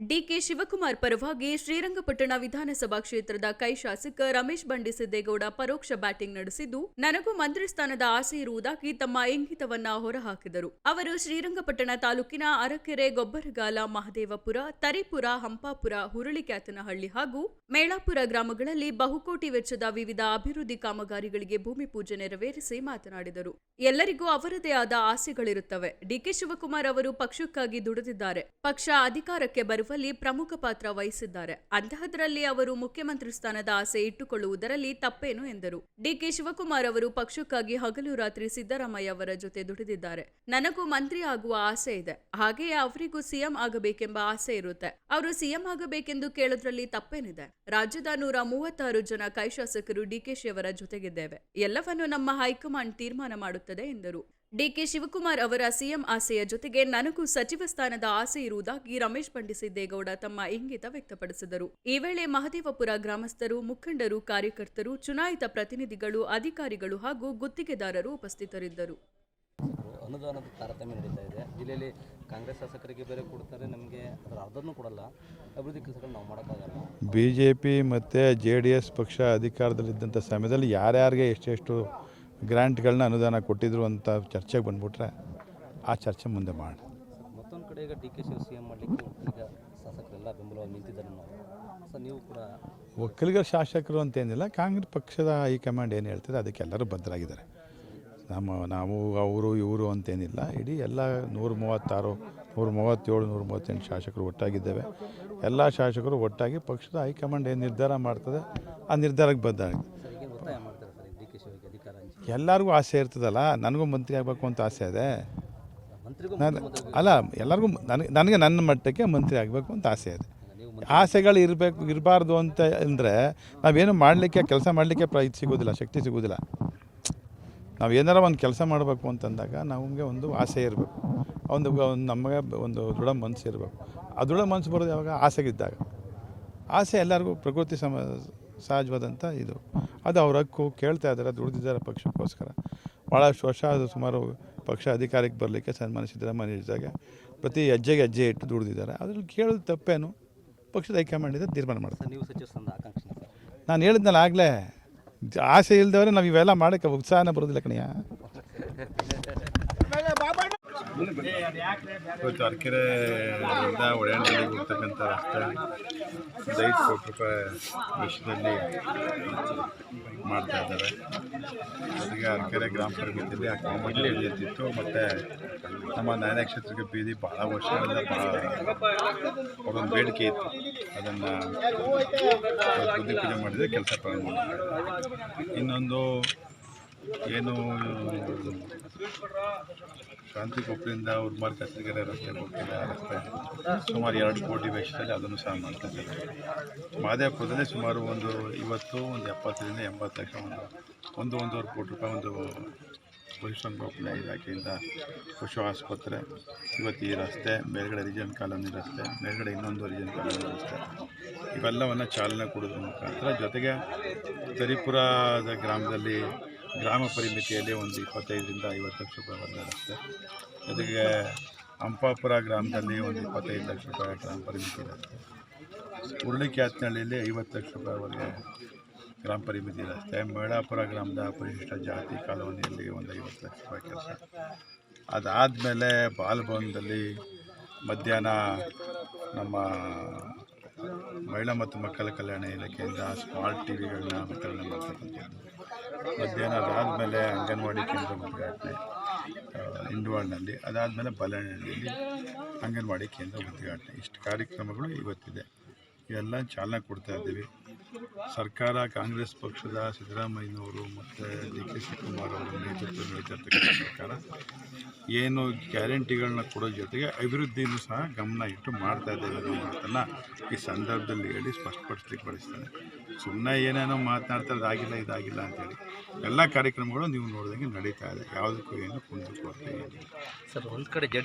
DK Shivakumar ಪರವಾಗಿ ಶ್ರೀರಂಗಪಟ್ಟಣ ವಿಧಾನಸಭಾ ಕ್ಷೇತ್ರದ ಕೈ ಶಾಸಕ ರಮೇಶ್ ಬಂಡಿಸಿದ್ದೇಗೌಡ ಪರೋಕ್ಷ ಬ್ಯಾಟಿಂಗ್ ನಡೆಸಿದ್ದು, ನನಗೂ ಮಂತ್ರಿ ಸ್ಥಾನದ ಆಸೆ ಇರುವುದಾಗಿ ತಮ್ಮ ಇಂಗಿತವನ್ನ ಹೊರಹಾಕಿದರು. ಅವರು ಶ್ರೀರಂಗಪಟ್ಟಣ ತಾಲೂಕಿನ ಅರಕೆರೆ ಗೊಬ್ಬರಗಾಲ ಮಹದೇವಪುರ, ತರಿಪುರ, ಹಂಪಾಪುರ ಹುರುಳಿಕ್ಯಾತನಹಳ್ಳಿ ಹಾಗೂ ಮೇಳಾಪುರ ಗ್ರಾಮಗಳಲ್ಲಿ ಬಹುಕೋಟಿ ವೆಚ್ಚದ ವಿವಿಧ ಅಭಿವೃದ್ಧಿ ಕಾಮಗಾರಿಗಳಿಗೆ ಭೂಮಿ ಪೂಜೆ ನೆರವೇರಿಸಿ ಮಾತನಾಡಿದರು. ಎಲ್ಲರಿಗೂ ಅವರದೇ ಆದ ಆಸೆಗಳಿರುತ್ತವೆ. ಡಿಕೆ ಶಿವಕುಮಾರ್ ಅವರು ಪಕ್ಷಕ್ಕಾಗಿ ದುಡಿದಿದ್ದಾರೆ. ಪಕ್ಷ ಅಧಿಕಾರಕ್ಕೆ ಬರುವಲ್ಲಿ ಪ್ರಮುಖ ಪಾತ್ರ ವಹಿಸಿದ್ದಾರೆ. ಅಂತಹದರಲ್ಲಿ ಅವರು ಮುಖ್ಯಮಂತ್ರಿ ಸ್ಥಾನದ ಆಸೆ ಇಟ್ಟುಕೊಳ್ಳುವುದರಲ್ಲಿ ತಪ್ಪೇನು ಎಂದರು. ಡಿಕೆ ಶಿವಕುಮಾರ್ ಅವರು ಪಕ್ಷಕ್ಕಾಗಿ ಹಗಲು ರಾತ್ರಿ ಸಿದ್ದರಾಮಯ್ಯ ಅವರ ಜೊತೆ ದುಡಿದಿದ್ದಾರೆ. ನನಗೂ ಮಂತ್ರಿ ಆಗುವ ಆಸೆ ಇದೆ. ಹಾಗೆಯೇ ಅವರಿಗೂ ಸಿಎಂ ಆಗಬೇಕೆಂಬ ಆಸೆ ಇರುತ್ತೆ. ಅವರು ಸಿಎಂ ಆಗಬೇಕೆಂದು ಕೇಳೋದ್ರಲ್ಲಿ ತಪ್ಪೇನಿದೆ. ರಾಜ್ಯದ ನೂರ ಮೂವತ್ತಾರು ಜನ ಕೈ ಶಾಸಕರು ಡಿಕೆಶಿ ಅವರ ಜೊತೆಗಿದ್ದೇವೆ. ಎಲ್ಲವನ್ನೂ ನಮ್ಮ ಹೈಕಮಾಂಡ್ ತೀರ್ಮಾನ ಮಾಡುತ್ತದೆ ಎಂದರು. ಡಿಕೆ ಶಿವಕುಮಾರ್ ಅವರ ಸಿಎಂ ಆಸೆಯ ಜೊತೆಗೆ ನನಗೂ ಸಚಿವ ಸ್ಥಾನದ ಆಸೆ ಇರುವುದಾಗಿ ರಮೇಶ್ ಬಂಡಿಸಿದ್ದೇಗೌಡ ತಮ್ಮ ಇಂಗಿತ ವ್ಯಕ್ತಪಡಿಸಿದರು. ಈ ವೇಳೆ ಮಹದೇವಪುರ ಗ್ರಾಮಸ್ಥರು ಮುಖಂಡರು ಕಾರ್ಯಕರ್ತರು ಚುನಾಯಿತ ಪ್ರತಿನಿಧಿಗಳು ಅಧಿಕಾರಿಗಳು ಹಾಗೂ ಗುತ್ತಿಗೆದಾರರು ಉಪಸ್ಥಿತರಿದ್ದರು. ಅನುದಾನದ ತಾರತಮ್ಯ ನಡೀತಾ ಇದೆ. ಜಿಲ್ಲೆಯಲ್ಲಿ ಕಾಂಗ್ರೆಸ್ ಶಾಸಕರಿಗೆ ಬೇರೆ ಕೊಡ್ತಾರೆ ನಮಗೆ ಅದರ ಅರ್ಧನೂ ಕೊಡಲ್ಲ. ಅಭಿವೃದ್ಧಿ ಕೆಲಸಗಳು ನಾವು ಮಾಡೋಕ್ಕಾಗಲ್ಲ. ಬಿ ಜೆ ಪಿ ಮತ್ತು ಜೆ ಡಿ ಎಸ್ ಪಕ್ಷ ಅಧಿಕಾರದಲ್ಲಿದ್ದಂಥ ಸಮಯದಲ್ಲಿ ಯಾರ್ಯಾರಿಗೆ ಎಷ್ಟೆಷ್ಟು ಗ್ರ್ಯಾಂಟ್ಗಳನ್ನ ಅನುದಾನ ಕೊಟ್ಟಿದ್ರು ಅಂತ ಚರ್ಚೆಗೆ ಬಂದ್ಬಿಟ್ರೆ ಆ ಚರ್ಚೆ ಮುಂದೆ ಮಾಡಿ. ಮತ್ತೊಂದು ಕಡೆ ಈಗ D K Shiva C M ಮಾಡಲಿಕ್ಕೆ ಈಗ ಶಾಸಕರೆಲ್ಲ ಬೆಂಬಲವಾಗಿ ನಿಂತಿದ್ದಾರೆ ನಾವು ಸರ್ ನೀವು ಕೂಡ ಒಕ್ಕಲಿಗರ ಶಾಸಕರು ಅಂತೇನಿಲ್ಲ ಕಾಂಗ್ರೆಸ್ ಪಕ್ಷದ ಹೈಕಮಾಂಡ್ ಏನು ಹೇಳ್ತದೆ ಅದಕ್ಕೆ ಎಲ್ಲರೂ ಬದ್ಧರಾಗಿದ್ದಾರೆ ನಮ್ಮ ನಾವು ಅವರು ಇವರು ಅಂತೇನಿಲ್ಲ ಇಡೀ ಎಲ್ಲ ನೂರ ಮೂವತ್ತಾರು ನೂರ ಮೂವತ್ತೇಳು ನೂರ ಮೂವತ್ತೆಂಟು ಶಾಸಕರು ಒಟ್ಟಾಗಿದ್ದೇವೆ. ಎಲ್ಲ ಶಾಸಕರು ಒಟ್ಟಾಗಿ ಪಕ್ಷದ ಹೈಕಮಾಂಡ್ ಏನು ನಿರ್ಧಾರ ಮಾಡ್ತದೆ ಆ ನಿರ್ಧಾರಕ್ಕೆ ಬದ್ಧರಾಗಿದೆ ಸರ್ ಈಗೇನು ಒತ್ತಾಯ ಮಾಡ್ತಾರೆ ಸರ್ ಡಿ ಕೆ ಶಿವಗೆ ಅಧಿಕಾರ ಹಂಚಿ ಎಲ್ಲರಿಗೂ ಆಸೆ ಇರ್ತದಲ್ಲ ನನಗೂ ಮಂತ್ರಿ ಆಗಬೇಕು ಅಂತ ಆಸೆ ಇದೆ. ನಾನು ಅಲ್ಲ ಎಲ್ಲರಿಗೂ ನನಗೆ ನನಗೆ ನನ್ನ ಮಟ್ಟಕ್ಕೆ ಮಂತ್ರಿ ಆಗಬೇಕು ಅಂತ ಆಸೆ ಇದೆ. ಆಸೆಗಳು ಇರಬೇಕು ಇರಬಾರ್ದು ಅಂತ ಅಂದರೆ ನಾವೇನು ಮಾಡಲಿಕ್ಕೆ ಕೆಲಸ ಮಾಡಲಿಕ್ಕೆ ಪ್ರ ಇದು ಸಿಗೋದಿಲ್ಲ ಶಕ್ತಿ ಸಿಗೋದಿಲ್ಲ. ನಾವು ಏನಾರ ಒಂದು ಕೆಲಸ ಮಾಡಬೇಕು ಅಂತಂದಾಗ ನಮಗೆ ಒಂದು ಆಸೆ ಇರಬೇಕು. ಒಂದು ಒಂದು ನಮಗೆ ಒಂದು ದೃಢ ಮನಸ್ಸು ಇರಬೇಕು. ಆ ದೃಢ ಮನಸ್ಸು ಬರೋದು ಯಾವಾಗ? ಆಸೆಗಿದ್ದಾಗ. ಆಸೆ ಎಲ್ಲರಿಗೂ ಪ್ರಕೃತಿ ಸಮ ಸಹಜವಾದಂಥ ಇದು. ಅದು ಅವ್ರ ಹಕ್ಕು ಕೇಳ್ತಾ ಇದ್ದಾರೆ ದುಡಿದಿದ್ದಾರೆ ಪಕ್ಷಕ್ಕೋಸ್ಕರ. ಭಾಳಷ್ಟು ವರ್ಷ ಅದು ಸುಮಾರು ಪಕ್ಷ ಅಧಿಕಾರಕ್ಕೆ ಬರಲಿಕ್ಕೆ ಸನ್ಮಾನ ಸಿದ್ದರಾಮಯ್ಯ ಇದ್ದಾಗ ಪ್ರತಿ ಹೆಜ್ಜೆಗೆ ಹೆಜ್ಜೆ ಇಟ್ಟು ದುಡಿದಿದ್ದಾರೆ. ಅದ್ರಲ್ಲಿ ಕೇಳೋದು ತಪ್ಪೇನು? ಪಕ್ಷದ ಹೈಕಮಾಂಡ್ ಇದೆ ತೀರ್ಮಾನ ಮಾಡ್ತಾರೆ. ನೀವು ನಾನು ಹೇಳಿದ್ನಲ್ಲ ಆಗಲೇ ಆಸೆ ಇಲ್ದವ್ರೆ ನಾವು ಇವೆಲ್ಲ ಮಾಡೋಕ್ಕೆ ಉತ್ಸಾಹನ ಬರೋದಿಲ್ಲ ಕಣಿಯ ಇವತ್ತು ಅರಕೆರೆ ಒಳ್ಳೆಂಡಲ್ಲಿ ಹೋಗ್ತಕ್ಕಂಥ ರಸ್ತೆ ಐದು ಕೋಟಿ ರೂಪಾಯಿ ವೆಚ್ಚದಲ್ಲಿ ಮಾಡ್ತಾ ಇದ್ದಾರೆ. ಈಗ ಅರಕೆರೆ ಗ್ರಾಮ ಪಂಚಾಯತಿಯಲ್ಲಿ ಆ ಕಾಂಪೌಂಡ್ ಇಳಿಯುತ್ತಿತ್ತು ಮತ್ತು ನಮ್ಮ ನಾಯನ ಕ್ಷೇತ್ರಕ್ಕೆ ಬೀದಿ ಭಾಳ ವರ್ಷಗಳಿಂದ ಭಾಳ ಅವರೊಂದು ಬೇಡಿಕೆ ಇತ್ತು. ಅದನ್ನು ಪೂಜೆ ಮಾಡಿದರೆ ಕೆಲಸ ಪ್ರಾರಂಭ ಇನ್ನೊಂದು ಏನು ಶಾಂತಿಕೊಪ್ಪಲಿಂದ ಉರ್ಮಾರ್ ಕತ್ತಿಗೆರೆ ರಸ್ತೆ ಹೋಗ್ತಿದೆ ಆ ರಸ್ತೆ ಸುಮಾರು ಎರಡು ಕೋಟಿ ವೆಚ್ಚದಲ್ಲಿ ಅದನ್ನು ಸಹ ಮಾಡ್ತಿದ್ದಾರೆ. ಮಾದೇಪುರದಲ್ಲಿ ಸುಮಾರು ಒಂದು ಇವತ್ತು ಒಂದು ಎಪ್ಪತ್ತರಿಂದ ಎಂಬತ್ತು ಲಕ್ಷ ಒಂದು ಒಂದು ಒಂದೂವರೆ ಕೋಟಿ ರೂಪಾಯಿ ಒಂದು ಪಶುಸಂಗೋಪನೆ ಇಲಾಖೆಯಿಂದ ಪಶು ಆಸ್ಪತ್ರೆ, ಇವತ್ತು ಈ ರಸ್ತೆ ಮೇಲ್ಗಡೆ ರಿಜನ್ ಕಾಲೋನಿ ರಸ್ತೆ, ಮೇಲ್ಗಡೆ ಇನ್ನೊಂದು ರಿಜನ್ ಕಾಲೋನಿ ರಸ್ತೆ, ಇವೆಲ್ಲವನ್ನು ಚಾಲನೆ ಕೊಡೋದ್ರ ಮುಖಾಂತರ ಜೊತೆಗೆ ತರಿಪುರದ ಗ್ರಾಮದಲ್ಲಿ ಗ್ರಾಮ ಪರಿಮಿತಿಯಲ್ಲಿ ಒಂದು ಇಪ್ಪತ್ತೈದರಿಂದ ಐವತ್ತು ಲಕ್ಷ ರೂಪಾಯಿ ವರ್ಗ ಅದಕ್ಕೆ ಹಂಪಾಪುರ ಗ್ರಾಮದಲ್ಲಿ ಒಂದು ಇಪ್ಪತ್ತೈದು ಲಕ್ಷ ರೂಪಾಯಿ ಗ್ರಾಮ ಪರಿಮಿತಿ ಇರುತ್ತೆ. ಉರುಳಿಕ್ಯಾತ್ನಹಳ್ಳಿಯಲ್ಲಿ ಐವತ್ತು ಲಕ್ಷ ರೂಪಾಯಿವರೆಗೆ ಗ್ರಾಮ ಪರಿಮಿತಿ ಇರುತ್ತೆ. ಮೇಳಾಪುರ ಗ್ರಾಮದ ಪರಿಶಿಷ್ಟ ಜಾತಿ ಕಾಲೋನಿಯಲ್ಲಿ ಒಂದು ಐವತ್ತು ಲಕ್ಷ ರೂಪಾಯಿ ಕೆಲಸ. ಅದಾದಮೇಲೆ ಬಾಲ್ಭವನದಲ್ಲಿ ಮಧ್ಯಾಹ್ನ ನಮ್ಮ ಮಹಿಳಾ ಮತ್ತು ಮಕ್ಕಳ ಕಲ್ಯಾಣ ಇಲಾಖೆಯಿಂದ ಸ್ಮಾರ್ಟ್ ಟಿ ವಿಗಳನ್ನ ವಿತರಣೆ ಮಾಡ್ತಕ್ಕಂಥದ್ದು. ಮಧ್ಯಾಹ್ನ ಅದಾದಮೇಲೆ ಅಂಗನವಾಡಿ ಕೇಂದ್ರ ಉದ್ಘಾಟನೆ ಆ, ಅದಾದಮೇಲೆ ಬಲಹಳ್ಳಿಯಲ್ಲಿ ಅಂಗನವಾಡಿ ಕೇಂದ್ರ ಉದ್ಘಾಟನೆ. ಇಷ್ಟು ಕಾರ್ಯಕ್ರಮಗಳು ಇವತ್ತಿದೆ. ಇವೆಲ್ಲ ಚಾಲನೆ ಕೊಡ್ತಾ ಇದ್ದೀವಿ. ಸರ್ಕಾರ, ಕಾಂಗ್ರೆಸ್ ಪಕ್ಷದ ಸಿದ್ದರಾಮಯ್ಯನವರು ಮತ್ತು ಡಿ ಕೆ ಶಿವಕುಮಾರ್ ಅವರ ನೇತೃತ್ವ ನಡೀತಿರ್ತಕ್ಕಂಥ ಸರ್ಕಾರ ಏನು ಗ್ಯಾರಂಟಿಗಳನ್ನ ಕೊಡೋ ಜೊತೆಗೆ ಅಭಿವೃದ್ಧಿಯನ್ನು ಸಹ ಗಮನ ಇಟ್ಟು ಮಾಡ್ತಾ ಇದ್ದೇವೆ ಅನ್ನೋ ಮಾತನ್ನು ಈ ಸಂದರ್ಭದಲ್ಲಿ ಹೇಳಿ ಸ್ಪಷ್ಟಪಡಿಸ್ಲಿಕ್ಕೆ ಬಳಸ್ತಾನೆ ಸುಮ್ಮನೆ ಏನೇನೋ ಮಾತನಾಡ್ತಾರೆ ಇದಾಗಿಲ್ಲ ಇದಾಗಿಲ್ಲ ಅಂತೇಳಿ ಎಲ್ಲ ಕಾರ್ಯಕ್ರಮಗಳು ನೀವು ನೋಡಿದಂಗೆ ನಡೀತಾ ಇದೆ. ಯಾವುದಕ್ಕೂ ಏನು ಕುಂದು ಏನಿಲ್ಲ. ಸರ್, ಒಂದು ಕಡೆ